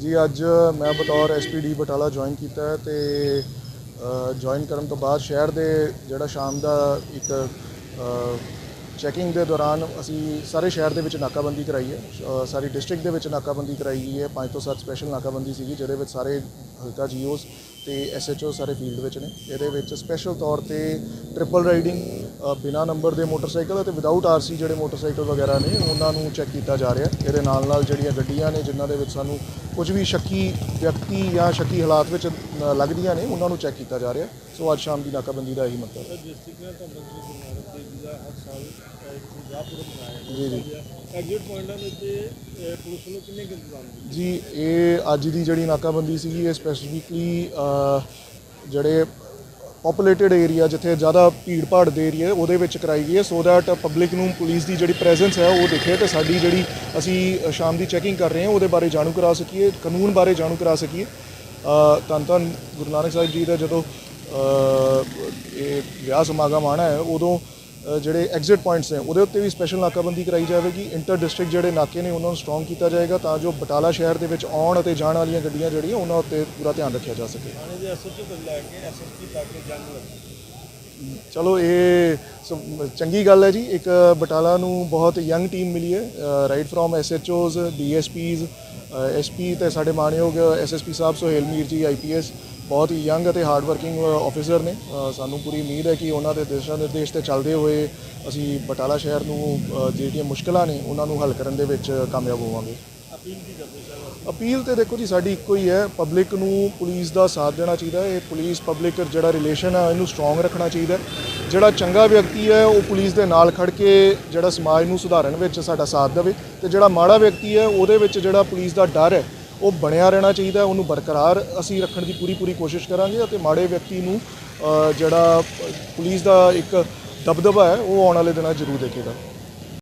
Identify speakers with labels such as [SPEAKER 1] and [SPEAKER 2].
[SPEAKER 1] ਜੀ, ਅੱਜ ਮੈਂ ਬਤੌਰ ਐਸਪੀਡੀ ਬਟਾਲਾ ਜੁਆਇਨ ਕੀਤਾ ਹੈ ਤੇ ਜੁਆਇਨ ਕਰਨ ਤੋਂ ਬਾਅਦ ਸ਼ਹਿਰ ਦੇ ਜਿਹੜਾ ਸ਼ਾਮ ਦਾ ਇੱਕ ਚੈਕਿੰਗ ਦੇ ਦੌਰਾਨ ਅਸੀਂ ਸਾਰੇ ਸ਼ਹਿਰ ਦੇ ਵਿੱਚ ਨਾਕਾਬੰਦੀ ਕਰਾਈ ਹੈ ਸਾਰੀ ਡਿਸਟ੍ਰਿਕਟ ਦੇ ਵਿੱਚ ਨਾਕਾਬੰਦੀ ਕਰਾਈ ਗਈ ਹੈ, ਪੰਜ ਤੋਂ ਸੱਤ ਸਪੈਸ਼ਲ ਨਾਕਾਬੰਦੀ ਸੀਗੀ, ਜਿਹਦੇ ਵਿੱਚ ਸਾਰੇ ਹਲਕਾ ਜੀਓਸ ਤੇ ਐਸਐਚਓ ਸਾਰੇ ਫੀਲਡ ਵਿੱਚ ਨੇ। ਇਹਦੇ ਵਿੱਚ ਸਪੈਸ਼ਲ ਤੌਰ ਤੇ ਟ੍ਰਿਪਲ ਰਾਈਡਿੰਗ ਬਿਨਾ ਨੰਬਰ ਦੇ ਮੋਟਰਸਾਈਕਲ ਅਤੇ ਵਿਦਆਊਟ ਆਰਸੀ ਜਿਹੜੇ ਮੋਟਰਸਾਈਕਲ ਵਗੈਰਾ ਨੇ ਉਹਨਾਂ ਨੂੰ ਚੈੱਕ ਕੀਤਾ ਜਾ ਰਿਹਾ। ਇਹਦੇ ਨਾਲ ਨਾਲ ਜਿਹੜੀਆਂ ਗੱਡੀਆਂ ਨੇ ਜਿਨ੍ਹਾਂ ਦੇ ਵਿੱਚ ਸਾਨੂੰ ਕੁਝ ਵੀ ਸ਼ੱਕੀ ਵਿਅਕਤੀ ਜਾਂ ਸ਼ੱਕੀ ਹਾਲਾਤ ਵਿੱਚ ਲੱਗਦੀਆਂ ਨੇ ਉਹਨਾਂ ਨੂੰ ਚੈੱਕ ਕੀਤਾ ਜਾ ਰਿਹਾ। ਸੋ ਅੱਜ ਸ਼ਾਮ ਦੀ ਨਾਕਾਬੰਦੀ ਦਾ ਇਹੀ ਮਤਲਬ ਹੈ।
[SPEAKER 2] ਡਿਸਟ੍ਰਿਕਟ ਨਾਲ ਤਾਂ ਮੰਤਰੀ ਗੁਰੂ ਨਾਨਕ ਦੇਵ ਜੀ ਦਾ ਹਰ ਸਾਲ
[SPEAKER 1] ਜੀ ਜੀ।
[SPEAKER 2] ਐਗਜ਼ਿਟ ਪੁਆਇੰਟਾਂ ਦੇ ਉੱਤੇ ਪੁਲਿਸ ਵੱਲੋਂ ਕਿੰਨੇ ਇੰਤਜ਼ਾਮ
[SPEAKER 1] ਜੀ ਇਹ ਅੱਜ ਦੀ ਜਿਹੜੀ ਨਾਕਾਬੰਦੀ ਸੀਗੀ ਇਹ ਸਪੈਸੀਫਿਕਲੀ ਜਿਹੜੇ ਪੋਪੂਲੇਟਡ ਏਰੀਆ ਜਿੱਥੇ ਜ਼ਿਆਦਾ ਭੀੜ ਭਾੜ ਦੇ ਏਰੀਆ ਉਹਦੇ ਵਿੱਚ ਕਰਾਈ ਗਈ ਹੈ। ਸੋ ਦੈਟ ਪਬਲਿਕ ਨੂੰ ਪੁਲਿਸ ਦੀ ਜਿਹੜੀ ਪ੍ਰੈਜ਼ੈਂਸ ਹੈ ਉਹ ਦਿਖੇ ਤੇ ਸਾਡੀ ਜਿਹੜੀ ਅਸੀਂ ਸ਼ਾਮ ਦੀ ਚੈਕਿੰਗ ਕਰ ਰਹੇ ਹਾਂ ਉਹਦੇ ਬਾਰੇ ਜਾਣੂ ਕਰਾ ਸਕੀਏ ਕਾਨੂੰਨ ਬਾਰੇ ਜਾਣੂ ਕਰਾ ਸਕੀਏ। ਅ, ਧੰਨ ਧੰਨ ਗੁਰੂ ਨਾਨਕ ਸਾਹਿਬ ਜੀ ਦਾ ਜਦੋਂ ਇਹ ਵਿਆਹ ਸਮਾਗਮ ਆਣਾ ਹੈ ਉਦੋਂ ਜਿਹੜੇ ਐਗਜ਼ਿਟ ਪੁਆਇੰਟਸ ਨੇ ਉਹਦੇ ਉੱਤੇ ਵੀ ਸਪੈਸ਼ਲ ਨਾਕਾਬੰਦੀ ਕਰਾਈ ਜਾਵੇਗੀ। ਇੰਟਰ ਡਿਸਟ੍ਰਿਕਟ ਜਿਹੜੇ ਨਾਕੇ ਨੇ ਉਹਨਾਂ ਨੂੰ ਸਟਰੋਂਗ ਕੀਤਾ ਜਾਏਗਾ ਤਾਂ ਜੋ ਬਟਾਲਾ ਸ਼ਹਿਰ ਦੇ ਵਿੱਚ ਆਉਣ ਅਤੇ ਜਾਣ ਵਾਲੀਆਂ ਗੱਡੀਆਂ ਜਿਹੜੀਆਂ ਉਹਨਾਂ ਉੱਤੇ ਪੂਰਾ ਧਿਆਨ ਰੱਖਿਆ ਜਾ ਸਕੇ। ਚਲੋ ਇਹ ਚੰਗੀ ਗੱਲ ਹੈ ਜੀ। ਇੱਕ ਬਟਾਲਾ ਨੂੰ ਬਹੁਤ ਯੰਗ ਟੀਮ ਮਿਲੀ ਹੈ right from SHOs DSPs SP ਤੇ ਸਾਡੇ ਮਾਨਯੋਗ ਐਸਐਸਪੀ ਸਾਹਿਬ ਸੁਹੇਲ ਮੀਰ ਜੀ ਆਈਪੀਐਸ ਬਹੁਤ ਹੀ ਯੰਗ ਅਤੇ ਹਾਰਡ ਵਰਕਿੰਗ ਆਫੀਸਰ ਨੇ। ਸਾਨੂੰ ਪੂਰੀ ਉਮੀਦ ਹੈ ਕਿ ਉਹਨਾਂ ਦੇ ਦਿਸ਼ਾ ਨਿਰਦੇਸ਼ ਤੇ ਚੱਲਦੇ ਹੋਏ ਅਸੀਂ ਬਟਾਲਾ ਸ਼ਹਿਰ ਨੂੰ ਜਿਹੜੀਆਂ ਮੁਸ਼ਕਲਾਂ ਨੇ, ਉਹਨਾਂ ਨੂੰ ਹੱਲ ਕਰਨ ਦੇ ਵਿੱਚ ਕਾਮਯਾਬ ਹੋਵਾਂਗੇ।
[SPEAKER 2] ਅਪੀਲ ਕੀ ਕਰਦੇ ਸਰ
[SPEAKER 1] ਅਪੀਲ ਤੇ ਦੇਖੋ ਜੀ, ਸਾਡੀ ਇੱਕੋ ਹੀ ਹੈ ਪਬਲਿਕ ਨੂੰ ਪੁਲਿਸ ਦਾ ਸਾਥ ਦੇਣਾ ਚਾਹੀਦਾ ਹੈ। ਇਹ ਪੁਲਿਸ ਪਬਲਿਕ ਜਿਹੜਾ ਰਿਲੇਸ਼ਨ ਹੈ ਇਹਨੂੰ ਸਟਰੋਂਗ ਰੱਖਣਾ ਚਾਹੀਦਾ ਜਿਹੜਾ ਚੰਗਾ ਵਿਅਕਤੀ ਹੈ, ਉਹ ਪੁਲਿਸ ਦੇ ਨਾਲ ਖੜ ਕੇ ਜਿਹੜਾ ਸਮਾਜ ਨੂੰ ਸੁਧਾਰਨ ਵਿੱਚ ਸਾਡਾ ਸਾਥ ਦੇਵੇ ਤੇ ਜਿਹੜਾ ਮਾੜਾ ਵਿਅਕਤੀ ਹੈ, ਉਹਦੇ ਵਿੱਚ ਜਿਹੜਾ ਪੁਲਿਸ ਦਾ ਡਰ ਹੈ ਉਹ ਬਣਿਆ ਰਹਿਣਾ ਚਾਹੀਦਾ, ਉਹਨੂੰ ਬਰਕਰਾਰ ਅਸੀਂ ਰੱਖਣ ਦੀ ਪੂਰੀ ਪੂਰੀ ਕੋਸ਼ਿਸ਼ ਕਰਾਂਗੇ ਅਤੇ ਮਾੜੇ ਵਿਅਕਤੀ ਨੂੰ ਜਿਹੜਾ ਪੁਲਿਸ ਦਾ ਇੱਕ ਦਬਦਬਾ ਹੈ, ਉਹ ਆਉਣ ਵਾਲੇ ਦਿਨਾਂ 'ਚ ਜ਼ਰੂਰ ਦੇਖੇਗਾ।